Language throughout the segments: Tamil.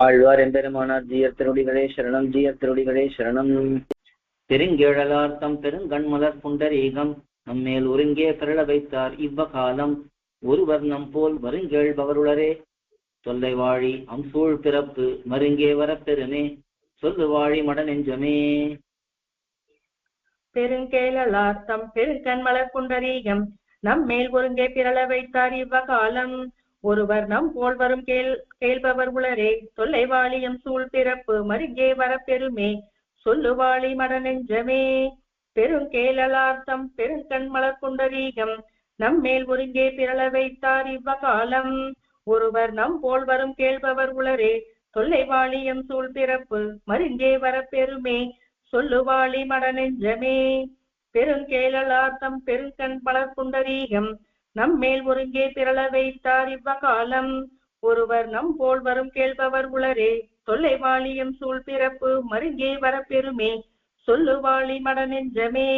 ஆழ்வார் எம்பெருமானார் ஜீயர் திருடிகளே சரணம் ஜீயர் திருடிகளே சரணம். பெருங்கேழலார்த்தம் பெருங்கண்மலர் புண்டரீகம் நம்மேல் ஒருங்கே திரள வைத்தார் இவ்வகாலம். ஒருவர் நம் போல் வருங்கேழ்பவருளரே தொல்லை வாழி அம்சூழ் பிறப்பு மருங்கே வரப்பெருமே சொல்லு வாழி மட நெஞ்சமே. பெருங்கேளலார்த்தம் பெருங்கண்மலர் புண்டரீகம் நம்மேல் ஒருங்கே பிறள வைத்தார் இவ்வகாலம். ஒருவர் நம் போல்வரும் கேள் கேள்பவர் உளரே தொல்லை வாழியம் சூழ் பிறப்பு மருங்கே வரப்பெருமே சொல்லுவாளி மட நெஞ்சமே பெருங்கேளலார்த்தம் பெருங்கண்மலர் நம் நம்மேல் ஒருங்கே பிறள வைத்தார் இவ்வகாலம். ஒருவர் நம் போல் வரும் கேள்பவர் உளரே தொல்லை வாழியம் சூழ் பிறப்பு மருங்கே வரப்பெருமே சொல்லுவாளி மட நெஞ்சமே பெருங்கேளலார்த்தம் பெருங்கண் பலர் நம் மேல் ஒருங்கே திரள வைத்தார் இவ்வகாலம். ஒருவர் நம் போல் வரும் கேள்பவர் உளரே தொல்லை வாழியம் சூழ் பிறப்பு மருங்கே வரப்பெருமே சொல்லுவாளி மடநெஞ்சமே.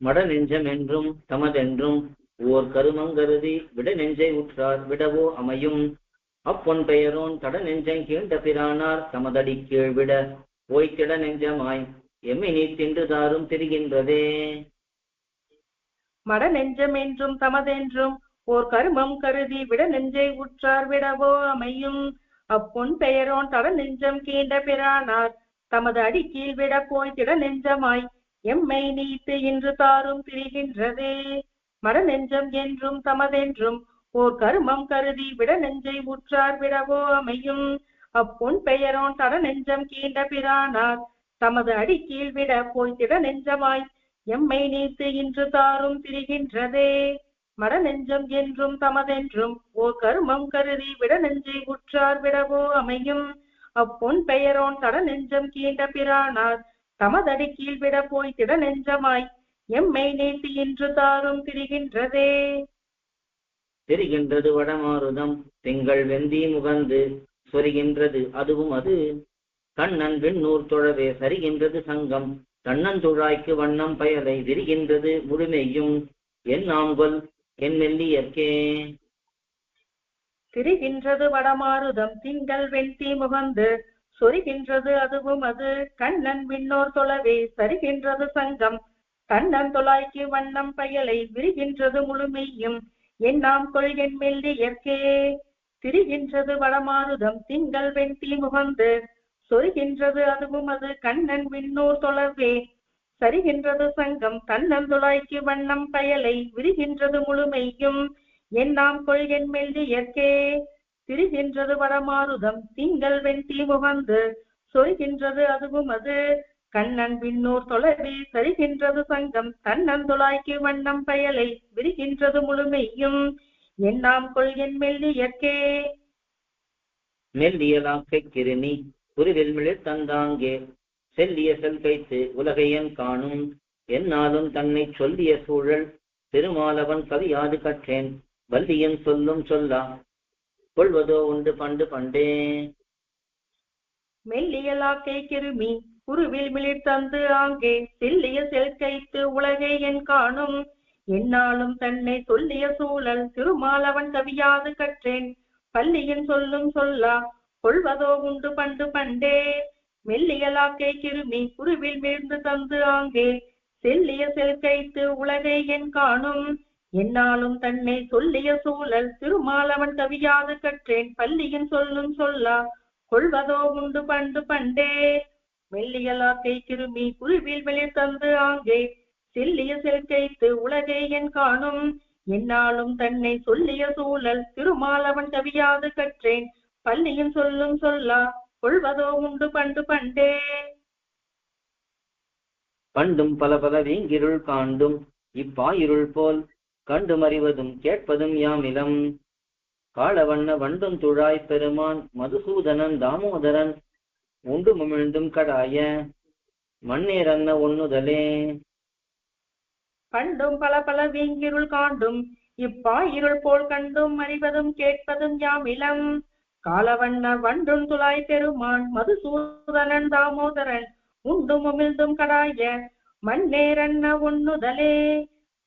மட நெஞ்சம் என்றும் தமதென்றும் ஓர் கருமங்கருதி விட நெஞ்சை உற்றார் விடவோ அமையும். அப்பொன் பெயரோன் தட நெஞ்சை கீண்ட பிரானார் தமதடி கீழ் விட போய்த்திட நெஞ்சமாய். எம்மை நீ தின்று தாரும் திரிகின்றதே. மட நெஞ்சம் என்றும் தமதென்றும் ஓர் கருமம் கருதி விட நெஞ்சை உற்றார் விடவோ அமையும். அப்பொன் பெயரோன் தட நெஞ்சம் கீண்ட பிரானார் தமது அடி கீழ் விட போய் திட நெஞ்சமாய் எம்மை நீத்து இன்று தாரும் திரிகின்றதே. மட நெஞ்சம் என்றும் தமதென்றும் ஓர் கருமம் கருதி விட நெஞ்சை உற்றார் விடவோ அமையும். அப்பொன் பெயரோன் தட நெஞ்சம் கீண்ட பிரானார் தமது அடி கீழ் விட போய் திட நெஞ்சமாய் எம்மை நீத்து இன்று தாரும் திரிகின்றதே. மட நெஞ்சம் என்றும் தமதென்றும் ஓ கருமம் கருதி விட நெஞ்சை உற்றார் விடவோ அமையும். அப்பொன் பெயரோன் தட நெஞ்சம் கீண்ட பிரானார் தமதடி கீழ் விட போய் திட நெஞ்சமாய் எம்மை நீத்து இன்று தாரும் திரிகின்றதே. தெரிகின்றது வடமாருதம் திங்கள் வெந்தி முகந்து சொரிகின்றது அதுவும் அது. கண்ணன் விண்ணூர் தொழவே சரிகின்றது சங்கம் தன்னந்துழாய்க்கு வண்ணம் பயலை விரிகின்றது முழுமையும். என் நாம்கொல் என் மெல்லியற்கே திரிகின்றது வடமாருதம் திங்கள் வெண்தி முகந்து. சொரிகின்றது அதுவும் அது கண்ணன் விண்ணோர் தொழவே சரிகின்றது சங்கம். கண்ணன் தொலாய்க்கு வண்ணம் பயலை விரிகின்றது முழுமையும். என் நாம் கொள்கென் மெல்லியற்கே திரிகின்றது வடமாருதம் திங்கள் வெண்தி முகந்து. சொரிகின்றது அதுவும் அது கண்ணன் விண்ணோர் தொழவே. சரிகின்றது சங்கம் தன்னந்தொழாய்க்கு வண்ணம் பயலை விரிகின்றது முழுமையும் என்னாம் கொள்கென் மெல்லியற்கே திரிகின்றது வடமாருதம் திங்கள் வெண்டி முகந்து. சொரிகின்றது அதுவும் அது கண்ணன் விண்ணோர் தொலைவே சரிகின்றது சங்கம் தன்னந்தொழாய்க்கு வண்ணம் பயலை விரிகின்றது முழுமையும் என்னாம் கொள்கென் மெல்லியற்கே மெல்லியலாக்கை கிருமி குருவில் மிளிர் தந்தாங்கே. செல்லிய செல் கைத்து உலகையன் காணும். என்னாலும் தன்னை சொல்லிய சூழல் திருமாலவன் கவியாது கற்றேன். வல்லியன் சொல்லும் சொல்லா. கொள்வதோ உண்டு பண்டு பண்டே. மெல்லியலாக்கை கிருமி குருவில் மிளிர் தந்து ஆங்கே. செல்லிய செல் கைத்து உலகை என் காணும். என்னாலும் தன்னை சொல்லிய சூழல் திருமாலவன் கவியாது கற்றேன். பள்ளியின் சொல்லும் சொல்லா. கொள்வதோ உண்டு பண்டு பண்டே. மெல்லியலாக்கை கிருமி குருவில் வீழ்ந்து தந்து ஆங்கே. செல்லிய செல்கைத்து உலகை என் காணும். என்னாலும் தன்னை சொல்லிய சூழல் திருமாலவன் கவியாது கற்றேன். பள்ளியின் சொல்லும் சொல்லா கொள்வதோ உண்டு பண்டு பண்டே. மெல்லியலாக்கை கிருமி குருவில் வெளிர் தந்து ஆங்கே. செல்லிய செல்கைத்து உலகை என் காணும். என்னாலும் தன்னை சொல்லிய சூழல் திருமாலவன் கவியாது கற்றேன். பள்ளியின் சொல்லும் சொல்லா கொள்வதோ உண்டு பண்டு பண்டே. பண்டும் பல பல வீங்கிருள் காண்டும் இப்பாயிருள் போல் கண்டு மறிவதும் கேட்பதும் யாமிலம். காளவண்ண வண்டும் துழாய் பெருமான் மதுசூதனன் தாமோதரன் உண்டு முமிழ்ந்தும் கடாய மண்ணேரன்ன ஒண்ணுதலே. பண்டும் பல பல வீங்கிருள் காண்டும் இப்பா இருள் போல் கண்டும் அறிவதும் கேட்பதும் யாம் இளம் காலவண்ண வண்டும் துளாய் பெருமான் மதுசூதனன் தாமோதரன் உண்டும் உமிழ்ந்தும் கடாய மண்ணேரன்ன ஒண்ணுதலே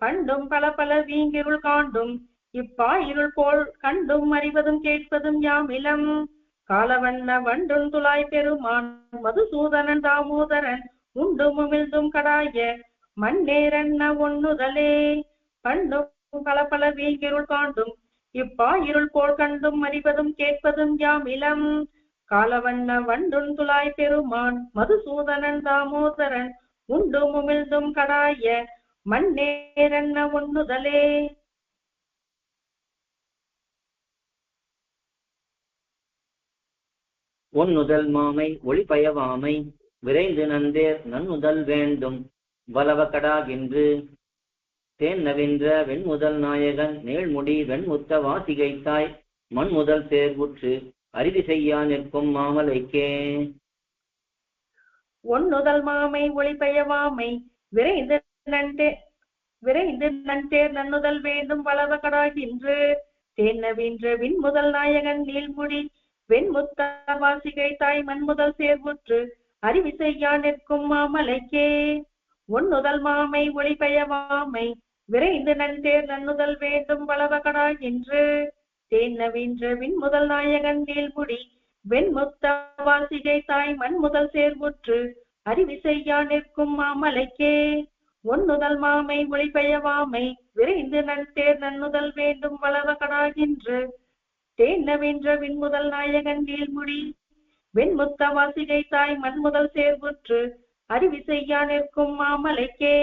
பண்டும் பல பல வீங்கிருள் காண்டும் இப்பா இருள் போல் கண்டும் அறிவதும் கேட்பதும் யாம் இளம். காலவண்ண வண்டும் துளாய் பெருமான் மதுசூதனன் தாமோதரன் உண்டும் உமிழ்ந்தும் கடாய மண்ணேரண்ண ஒண்ணுதலே பண்டும் பல பல வீங்கிருள் காண்டும் இப்பா இருள் போல் கண்டும் அறிவதும் கேட்பதும் யாம் இளம். காலவண்ண வண்டுன் துளாய் பெருமான் மதுசூதனன் தாமோதரன் உண்டும் உமிழ்ந்தும் கடாய மண்ணேரண்ண ஒண்ணுதலே ஒன்னுதல் மாமை ஒளிபயவாமை விரைந்து நந்தேர் நன்னுதல் வேண்டும். வலவ கடாகின்று நவின்ற வெண்முதல் நாயகன் நேழ்முடி வெண்முத்த வாசிகை தாய் மண் முதல் தேர்வுற்று அரிதி செய்யா நிற்கும் மாமலைக்கே. ஒன்னுதல் மாமை ஒளிபயவாமை விரைந்து நண்டே விரைந்து நன்டேர் நன்னுதல் வேண்டும் வளவ கடாகின்று தேன்னவின்ற விண்முதல் நாயகன் நீள்முடி வெண்முத்த வாசிகை தாய் மண்முதல் சேர்வுற்று அறிவி செய்யா நிற்கும் மாமலைக்கே. ஒன்னுதல் மாமை ஒளிபயவாமை விரைந்து நன்டேர் நன்னுதல் வேண்டும் வளவ என்று தேன்னவின்ற விண்முதல் நாயகன் நீள்முடி வெண்முத்த வாசிகை தாய் மண் முதல் சேர்முற்று. அறிவி செய்யா நிற்கும் மாமலைக்கே ஒன்னுதல் மாமை ஒளிபெயவாமை விரைந்து நன்தேர் நன்னுதல் வேண்டும் வளவகடாகின்று தேன்னவென்ற விண்முதல் நாயகன் நீள்முடி வெண்முத்த வாசிகை தாய் மண் முதல் சேர்வுற்று அறிவி செய்யா நிற்கும் மாமலைக்கே.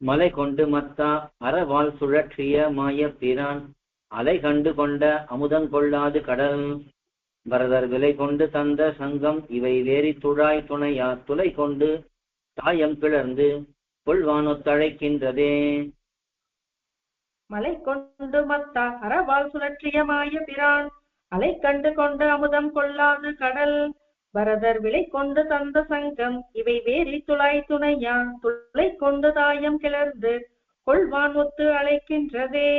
மலை கொண்டு மத்தா அறவாள் சுழற்றிய மாய பிரான். அலை கண்டு கொண்ட அமுதம் கொள்ளாது கடல். பரதர் விலை கொண்டு தந்த சங்கம் இவை வேறி துழாய் துணையா துளை கொண்டு தாயம் பிளர்ந்து கொள்வானொத்தழைக்கின்றதே. மலை கொண்டு மத்தா அறவால் சுழற்றிய மாய பிரான். அலை கண்டு கொண்ட அமுதம் கொள்ளாது கடல். பரதர் விலை கொண்டு தந்த சங்கம் இவை வேறி துளாய் துணையா? துளை கொண்டு தாயம் கிளர்ந்து கொள்வான் ஒத்து அழைக்கின்றதே.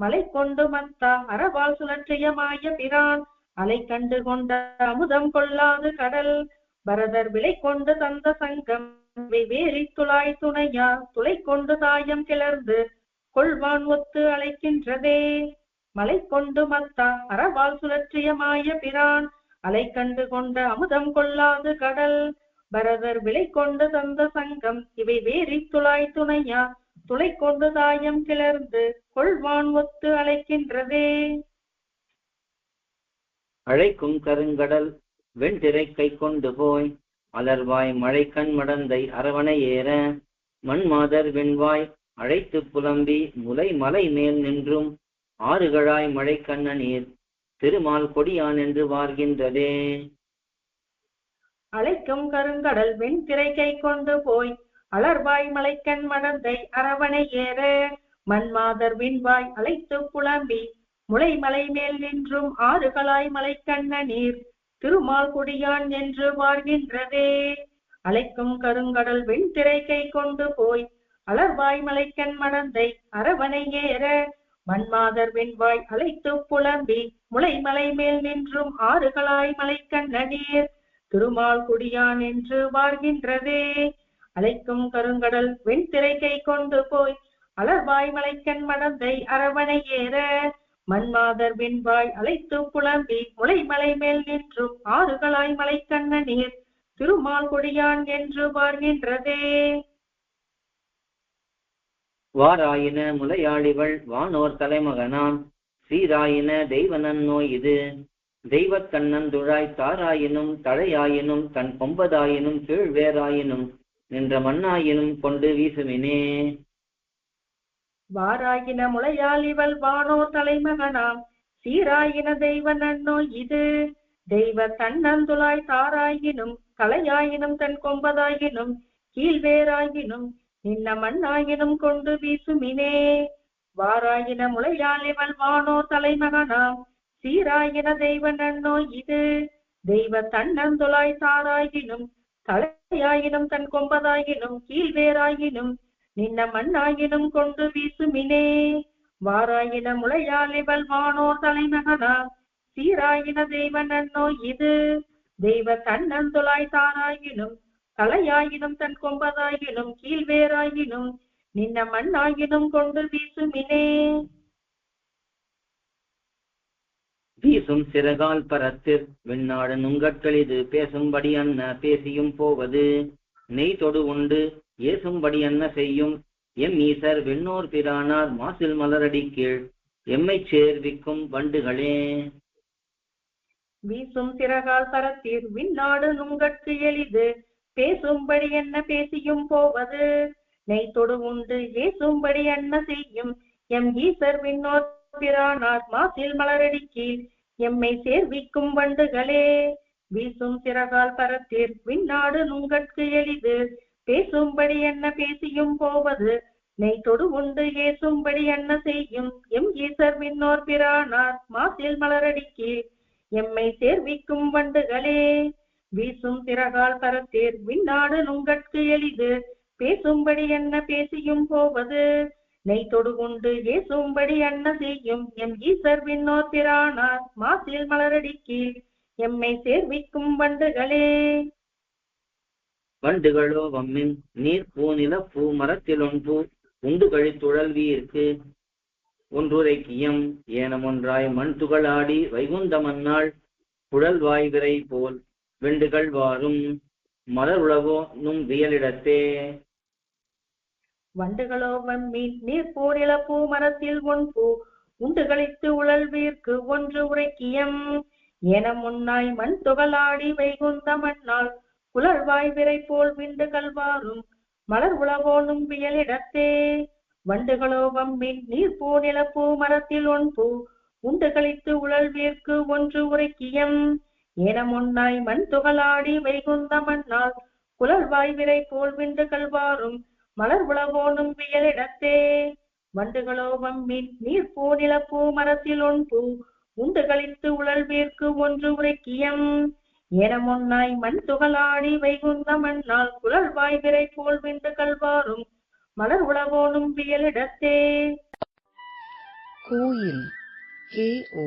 மலை கொண்டு மத்தா அறவால் சுழற்றிய மாய பிரான் அலை கண்டு கொண்ட அமுதம் கொள்ளாது கடல். பரதர் விலை கொண்டு தந்த சங்கம் இவை வேரி துளாய் துணையா? துளை கொண்டு தாயம் கிளர்ந்து கொள்வான் ஒத்து அழைக்கின்றதே. மலை கொண்டு மத்தா அறவால் சுழற்றிய மாய பிரான் அலை கண்டு கொண்ட அமுதம் கொள்ளாது கடல் பரதர் விலை கொண்டு தந்த சங்கம் இவை வேறி துளாய் துணையா? துளை கொண்டு தாயம் கிளர்ந்து கொள்வான் ஒத்து அழைக்கின்றதே. அழைக்கும் கருங்கடல் வெண்திரை கை கொண்டு போய் அலர்வாய் மழைக்கண் மடந்தை அரவணை ஏற மண்மாதர் வெண்வாய் அழைத்து புலம்பி முலை மலை மேல் நின்றும் ஆறுகளாய் மழைக்கண்ண நீர் திருமால் கொடியான் என்று வார்கின்றதே அழைக்கும் கருங்கடல் வெண்திரை கை கொண்டு போய் அலர்வாய் மலைக்கண் மடந்தை அரவணை ஏற மன்மாதர் விண்வாய் அழைத்து புலம்பி முளை மலை மேல் நின்றும் ஆறுகளாய் மலைக்கண்ண நீர் திருமால் கொடியான் என்று வாழ்கின்றதே. அழைக்கும் கருங்கடல் வெண்திரை கை கொண்டு போய் அலர்வாய் மலைக்கண் மடந்தை அரவணை ஏற மண்மாதர் வெண்வாய் அழைத்து புலம்பி முளைமலை மேல் நின்றும் ஆறுகளாய் மலைக்கண்ண நீர் திருமால் குடியான் என்று வாழ்கின்றதே. அழைக்கும் கருங்கடல் வெண்திரை கை கொண்டு போய் அலர்வாய் மலைக்கண் மடந்தை அரவணை ஏற மண்மாதர் வெண்வாய் அழைத்து புலம்பி முளைமலை மேல் நின்றும் ஆறுகளாய் மலைக்கண்ண நீர் திருமால் கொடியான் என்று பார்கின்றதே வாராயின முலையாளிவள் வானோர் தலைமகனான் சீராயின தெய்வனன் நோய் இது. தெய்வக்கண்ணன் துழாய் தாராயினும் தழையாயினும் தன் கொம்பதாயினும் கீழ்வேராயினும் நின்ற மண்ணாயினும் கொண்டு வீசுமினே. வாராயின முளையால் இவள் வானோ தலைமகனாம். சீராயின தெய்வ நன்னோ இது. தெய்வ தன்னந்துளாய் தாராயினும் கலையாயினும் தன் கொம்பதாயினும் கீழ்வேராயினும் நின்ன மண்ணாயினும் கொண்டு வீசுமினே. வாராயின முளையால் இவள் வானோ தலைமகனாம் சீராயின தெய்வ நன்னோ இது? தெய்வ தன்னந்துளாய் தாராயினும் தலையாயினும் தன் கொம்பதாயினும் கீழ்வேராயினும் நின்ன மண்ணாயினும் கொண்டு வீசுமினே. வாராயின முளையால் இவள் வானோ தலைமகனா? சீராயின தெய்வ நன்னோ இது? தெய்வ தன்னந்துளாய் தாராயினும் தலையாயினும் தன் கொம்பதாயினும் கீழ்வேராயினும் நின்ன மண்ணாயினும் கொண்டு வீசுமினே. வீசும் சிறகால் பரத்திற் விண்ணாடு நுங்கட்களிது பேசும்படி அன்ன பேசியும் போவது. நெய் தொடு உண்டு ஏசும்படி அன்ன செய்யும். எம் ஈசர் விண்ணோர் பிரானார் மாசில் மலரடி கீழ் எம்மைச் சேர்விக்கும் வண்டுகளே. வீசும் சிறகால் பரத்தீர் விண்ணாடு நுங்கட்கு எளிது பேசும்படி என்ன பேசியும் போவது? நெய் தொடு உண்டு ஏசும்படி என்ன செய்யும்? எம் ஈசர் விண்ணோர் பிரானார் மாசில் மலரடி கீழ் எம்மை சேர்விக்கும் வண்டுகளே. வீசும் சிறகால் பரத்தீர் விண்ணாடு நுங்கட்கு எளிது. பேசும்படி என்ன பேசியும் போவது? நெய் தொடு உண்டு ஏசும்படி என்ன செய்யும்? எம் ஈசர் விண்ணோர் பிரானார் மாசில் மலரடி கீழ் எம்மை சேர்விக்கும் வண்டுகளே. வீசும் திறகால் பரத்தேர் விண்ணாடு நுங்கட்கு எளிது. பேசும்படி என்ன பேசியும் போவது? நெய் தொடுகுண்டு ஏசும்படி என்ன செய்யும்? எம் ஈசர் விண்ணோர் பிரானார் மாசில் மலரடி கீழ். எம்மை சேர்விக்கும் வண்டுகளே. வண்டுகளோ வம்மின் நீர் பூ நிலப்பூ மரத்திலொன்பூ உண்டு ஒன்றுரை கியும் ஏனமொன்றாய் மண் துகளாடி வைகுந்த குழல் குழல்வாய் விரை போல். விண்டுகள் வாரும். மலர் உழவோ நும் வியலிடத்தே. வண்டுகளோ வம்மீன் நீர் பூ மரத்தில் ஒன் பூ உண்டு கழித்து உழல்வீர்க்கு ஒன்று உரைக்கியம். என முன்னாய் மண் துகளாடி வைகுந்த மண்ணால் குழல்வாய் விரை போல் விண்டு வாரும். மலர் உளவோனும் வியலிடத்தே. வண்டுகளோ வம்மின் நீர் பூ மரத்தில் ஒன் பூ உண்டு கழித்து உழல்வீர்க்கு ஒன்று உரைக்கியம். ஏனமுன்னாய் மண் துகளாடி வைகுந்த மண்ணால் குழல்வாய் விரை போல் விண்டு கல்வாரும் மலர் உளவோனும் வியலிடத்தே. வண்டுகளோ வம்மின் நீர் பூ நிலப்பூ மரத்தில் ஒன்று உண்டு கழித்து உழல்வீர்க்கு ஒன்று உரைக்கியம். ஏனமுன்னாய் மண் துகளாடி வைகுந்த மண்ணால் குழல்வாய் விரை போல் விண்டு கல்வாரும் மலர் உளவோனும் வியலிடத்தே. கோயில் ஓ